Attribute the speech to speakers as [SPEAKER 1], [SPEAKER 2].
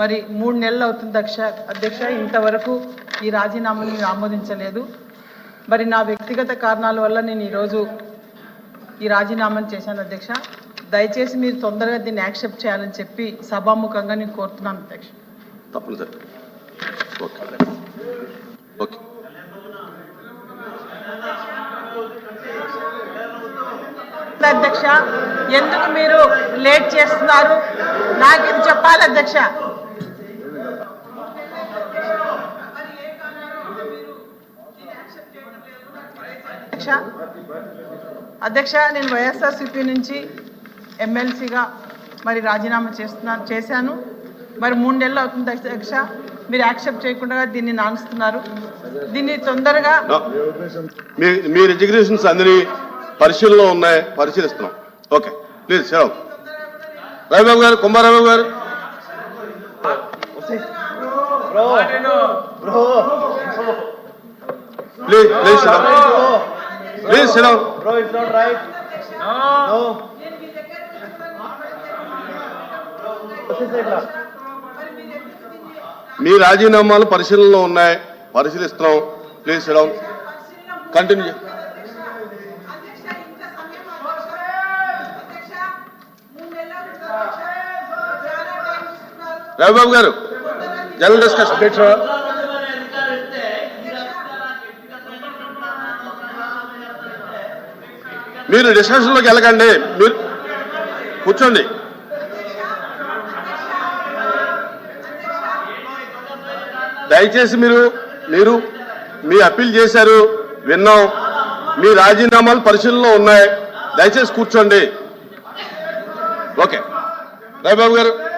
[SPEAKER 1] మరి మూడు నెలలు అవుతుంది అధ్యక్ష. అధ్యక్ష ఇంతవరకు ఈ రాజీనామాని మీరు ఆమోదించలేదు. మరి నా వ్యక్తిగత కారణాల వల్ల నేను ఈరోజు ఈ రాజీనామాను చేశాను అధ్యక్ష. దయచేసి మీరు తొందరగా దీన్ని యాక్సెప్ట్ చేయాలని చెప్పి సభాముఖంగా నేను కోరుతున్నాను అధ్యక్ష.
[SPEAKER 2] తప్పనిసరి ఓకే.
[SPEAKER 1] అధ్యక్ష ఎందుకు మీరు లేట్ చేస్తున్నారు? నాకు ఇది చెప్పాలి అధ్యక్ష. అధ్యక్ష అధ్యక్ష నేను వైఎస్ఆర్సీపీ నుంచి ఎమ్మెల్సీగా మరి రాజీనామా చేస్తున్నాను చేశాను. మరి మూడు నెలలు అవుతుంది అధ్యక్ష. మీరు యాక్సెప్ట్ చేయకుండా దీన్ని నానుస్తున్నారు. దీన్ని తొందరగా.
[SPEAKER 2] మీ రిజిగ్నేషన్స్ అన్ని పరిశీలనలో ఉన్నాయి పరిశీలిస్తున్నాం. ఓకే ప్లీజ్ సెలవు రవిబాబు గారు కుమారబాబు గారు. ప్లీజ్ ప్లీజ్ సెలవు ప్లీజ్ సెలవు
[SPEAKER 3] Bro, it's not right. No. వచ్చేసేట్లా
[SPEAKER 2] మీ రాజీనామాలు పరిశీలనలో ఉన్నాయి. పరిశీలిస్తున్నాం. ప్లీజ్ సెలవు continue Ravibabu garu general discussion. మీరు డిస్కషన్లోకి వెళ్ళకండి. మీరు కూర్చోండి. దయచేసి మీరు మీరు మీ అప్పీల్ చేశారు విన్నాం. మీ రాజీనామాలు పరిశీలనలో ఉన్నాయి. దయచేసి కూర్చోండి. ఓకే. రాయబాబు గారు.